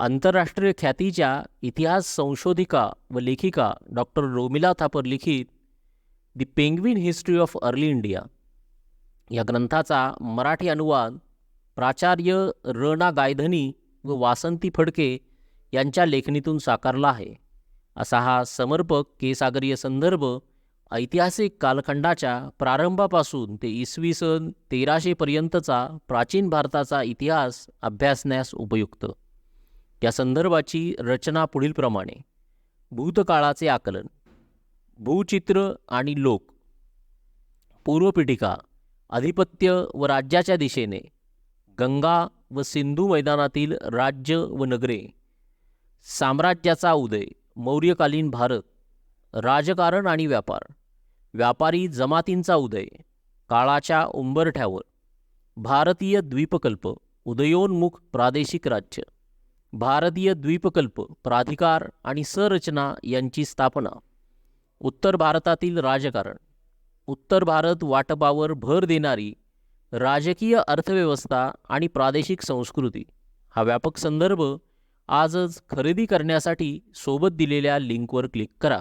आंतरराष्ट्रीय ख्यातीच्या इतिहास संशोधिका व लेखिका डॉक्टर रोमिला थापर लिखित the penguin history of early India या ग्रंथाचा मराठी अनुवाद प्राचार्य रणा गायधनी व वासंती फडके यांच्या लेखणीतून साकारला आहे. असा हा समर्पक केसागरीय संदर्भ ऐतिहासिक कालखंडाच्या प्रारंभापासून ते इसवी सन तेराशेपर्यंतचा प्राचीन भारताचा इतिहास अभ्यासण्यास उपयुक्त. या संदर्भाची रचना पुढीलप्रमाणे भूतकाळाचे आकलन. भूचित्र आणि लोक. पूर्वपीठिका. अधिपत्य व राज्याच्या दिशेने. गंगा व सिंधू मैदानातील राज्य व नगरे. साम्राज्याचा उदय. मौर्यकालीन भारत. राजकारण आणि व्यापार. व्यापारी जमातींचा उदय. काळाच्या उंबरठ्यावर. भारतीय द्वीपकल्प. उदयोन्मुख प्रादेशिक राज्य. भारतीय द्वीपकल्प प्राधिकार आणि संरचना यांची स्थापना. उत्तर भारतातील राजकारण. उत्तर भारत वाटपावर भर देणारी राजकीय अर्थव्यवस्था आणि प्रादेशिक संस्कृती. हा व्यापक संदर्भ आजच खरेदी करण्यासाठी सोबत दिलेल्या लिंकवर क्लिक करा.